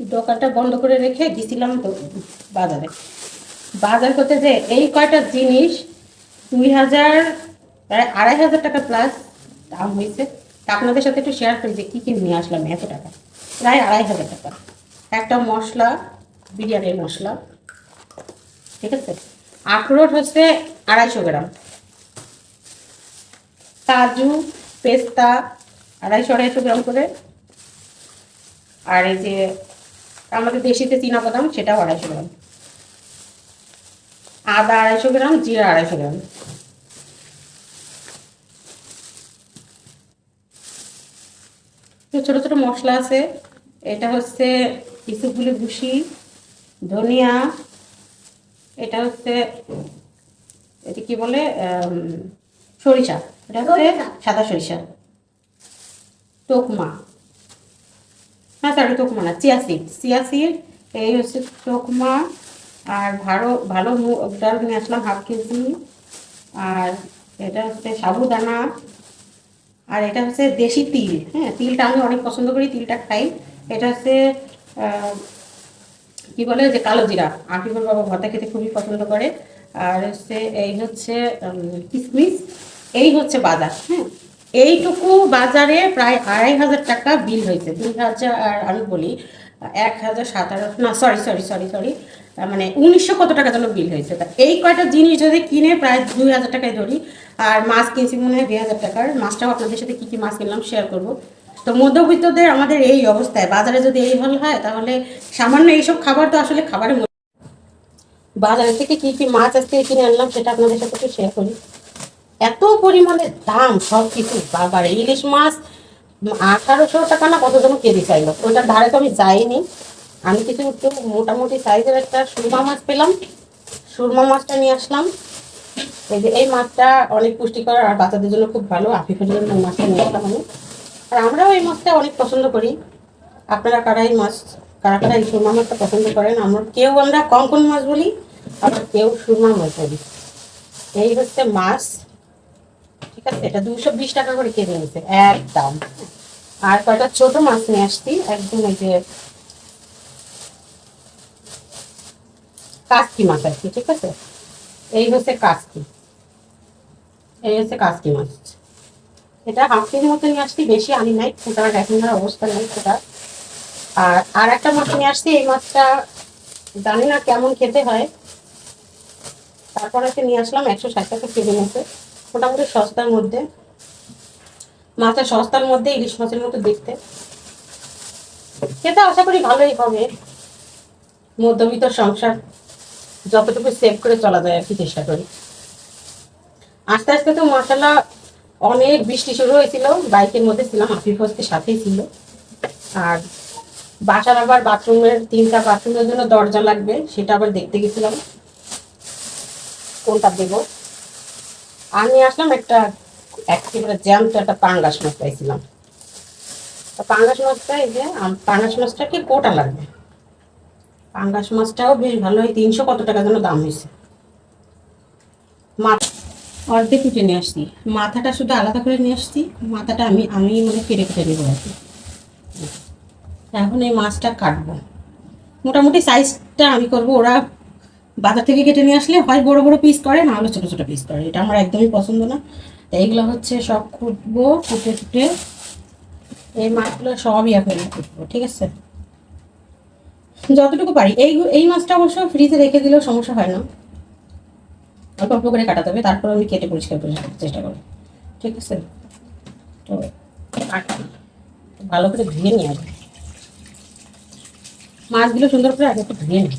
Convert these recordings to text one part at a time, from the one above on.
দোকানটা বন্ধ করে রেখে গেছিলাম তো বাজারে। বাজার করতে যে এই কয়টা জিনিস, দুই হাজার, প্রায় আড়াই হাজার টাকা প্লাস দাম হয়েছে। তা আপনাদের সাথে একটু শেয়ার করি যে কী কী নিয়ে আসলাম, এত টাকা। প্রায় আড়াই হাজার টাকা। একটা মশলা বিরিয়ানির মশলা। ঠিক আছে? আখরোট হচ্ছে আড়াইশো গ্রাম। কাজু, পেস্তা, আড়াইশো আড়াইশো গ্রাম করে। আর এই যে আমাদের দেশিতে চীনা বাদাম সেটাও আড়াইশো গ্রাম। আদা আড়াইশো গ্রাম জিরা আড়াইশো গ্রাম। ছোট ছোটো মশলা আছে। এটা হচ্ছে ইসুগুলি ভুসি ধনিয়া এটা হচ্ছে এটা কি বলে সরিষা। এটা হচ্ছে। সাদা সরিষা। টোকমা। হ্যাঁ সরি টোকমা না চিয়া সিড চিয়া সিড এই হচ্ছে টোকমা আর ভালো ভালো মুগ ডাল নিয়ে আসলাম হাফ কেজি। আর এটা হচ্ছে সাবুদানা। আর এটা হচ্ছে দেশি তিল হ্যাঁ তিলটা আমি অনেক পছন্দ করি, তিলটা খাই। এটা হচ্ছে কি বলে যে কালো জিরা, আকিবুল বাবা ভর্তা খেতে খুবই পছন্দ করে। আর হচ্ছে এই হচ্ছে কিশমিশ এই হচ্ছে বাজার হ্যাঁ। এইটুকু বাজারে প্রায় আড়াই হাজার টাকা বিল হয়েছে। দুই হাজার আমি বলি, এক হাজার সাতারো না সরি সরি সরি সরি মানে উনিশশো কত টাকা যেন বিল হয়েছে। তা এই কয়টা জিনিস যদি কিনে প্রায় দুই হাজার টাকায় ধরি, আর মাছ কিনছি মনে হয় দুই হাজার টাকার, মাছটাও আপনাদের সাথে কী কী মাছ কিনলাম শেয়ার করব। তো মধ্যবিত্তদের আমাদের এই অবস্থায়, বাজারে যদি এই হল হয়, তাহলে সামান্য এইসব খাবার তো আসলে খাবারের বাজার থেকে কী কী মাছ আজকে কিনে আনলাম, সেটা আপনাদের সাথে একটু শেয়ার করি। এত পরিমাণে দাম সব কিছু বাবার ইলিশ মাছ, আঠারোশো টাকা না কত জন কেজি চাইলো? ওইটার ধারে তো আমি যাইনি। আমি কিছু একটু মোটামুটি সাইজের একটা সুরমা মাছ পেলাম। সুরমা মাছটা নিয়ে আসলাম। এই যে এই মাছটা অনেক পুষ্টিকর আর বাচ্চাদের জন্য খুব ভালো। আফিফের জন্য এই মাছটা নিয়ে আসলাম আমি। আর আমরাও এই মাছটা অনেক পছন্দ করি। আপনারা কারা এই মাছ, কারা কারা এই সুরমা মাছটা পছন্দ করেন? আমরা কেউ, আমরা কঙ্কন মাছ বলি, আবার কেউ সুরমা মাছ বলি। এই হচ্ছে মাছ। ঠিক আছে? এটা দুশো বিশ টাকা করে কেজি নিচ্ছে একদম। আর কয়টা? ছোট মাছ নিয়ে আসছি, একদম ওই যে কাসকি মাছ আর কি, ঠিক আছে? এই হচ্ছে কাসকি। এই হচ্ছে কাসকি মাছ। এটা হাফ কেজি মতো নিয়ে আসছি, বেশি আনি নাই, ফোটার এখন অবস্থা নেই ফোটার। আর আর একটা মাছ নিয়ে আসছি, এই মাছটা জানি না কেমন খেতে হয়। তারপর নিয়ে আসলাম একশো ষাট টাকা কেজি মতো মোটামুটি সস্তার মধ্যে। মাছটা সস্তার মধ্যে ইলিশ মাছের মতো দেখতে। খেতে আশা করি ভালোই হবে। মধ্যবিত্ত সংসার যতটুকু সেভ করে চলা যায় আর কি চেষ্টা করি। আস্তে আস্তে তো মশলা অনেক বৃষ্টি শুরু হয়েছিল, বাইকের মধ্যে ছিলাম আফিফ হস্তের সাথেই ছিল। আর বাসার আবার বাথরুমের তিনটা বাথরুমের জন্য দরজা লাগবে, সেটা আবার দেখতে গেছিলাম। কোনটা দেবো? আমি আসলাম একটা একেবারে জ্যামটা একটা পাঙ্গাস মাছ পাইছিলাম। তো পাঙ্গাস মাছটা এই যে পাঙ্গাস মাছটা কি কোটা লাগবে? পাঙ্গাস মাছটাও বেশ ভালো হয় তিনশো কত টাকা যেন দাম হয়েছে। মাছ অর্ধেক কুটে নিয়ে আসছি। মাথাটা শুধু আলাদা করে নিয়ে আসছি, মাথাটা আমি আমি মানে কেটে কেটে নেব আর এখন এই মাছটা কাটবো। মোটামুটি সাইজটা আমি করব, ওরা বাজার থেকে কেটে নিয়ে আসলে হয় বড় বড় পিস করে, না হলে ছোটো ছোটো পিস করে। এটা আমার একদমই পছন্দ না। এইগুলো হচ্ছে সব কুটবো, কুটে কুটে। এই মাছগুলো সবই এখন কুটবো, ঠিক আছে? যতটুকু পারি। এই এই মাছটা অবশ্য ফ্রিজে রেখে দিলেও সমস্যা হয় না। অল্প অল্প করে কাটাতে হবে, তারপর আমি কেটে পরিষ্কার করে চেষ্টা করব। ঠিক আছে? তো ভালো করে ধুয়ে নিয়ে আসবে। মাছগুলো সুন্দর করে আগে একটু ধুয়ে নিই।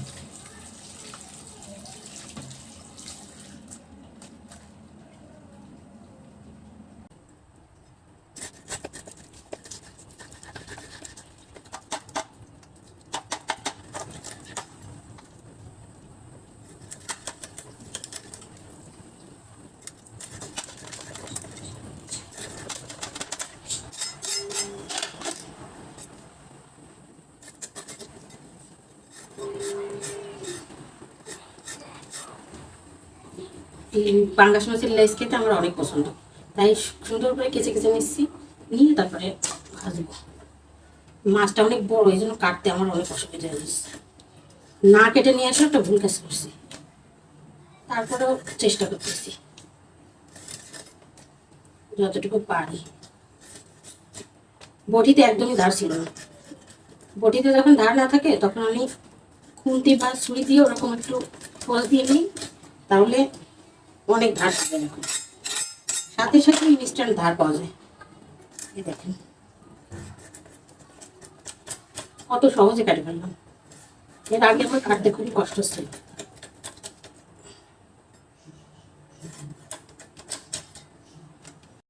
পাঙ্গাস মাছের লেস খেতে আমার অনেক পছন্দ। তাই সুন্দর করে কেচে কেচে নিচ্ছি, নিয়ে তারপরে ভাজবো। মাছটা অনেক বড়, এই জন্য কাটতে আমার অনেক অসুবিধা হয়েছে না কেটে নিয়ে আসলে একটা ভুল কাজ করছি। তারপরেও চেষ্টা করতেছি। যতটুকু পারি। বটিতে একদমই ধার ছিল না। বটিতে যখন ধার না থাকে, তখন আমি খুন্তি বা ছুরি দিয়ে ওরকম একটু ফোস দিয়ে নিই। তাহলে অনেক ধার থাকে এখন সাথে সাথে ইনস্ট্যান্ট ধার পাওয়া যায়। এই দেখেন। কত সহজে কাটে ফেললাম। এর আগে আমার কাটতে খুবই কষ্ট ছিল।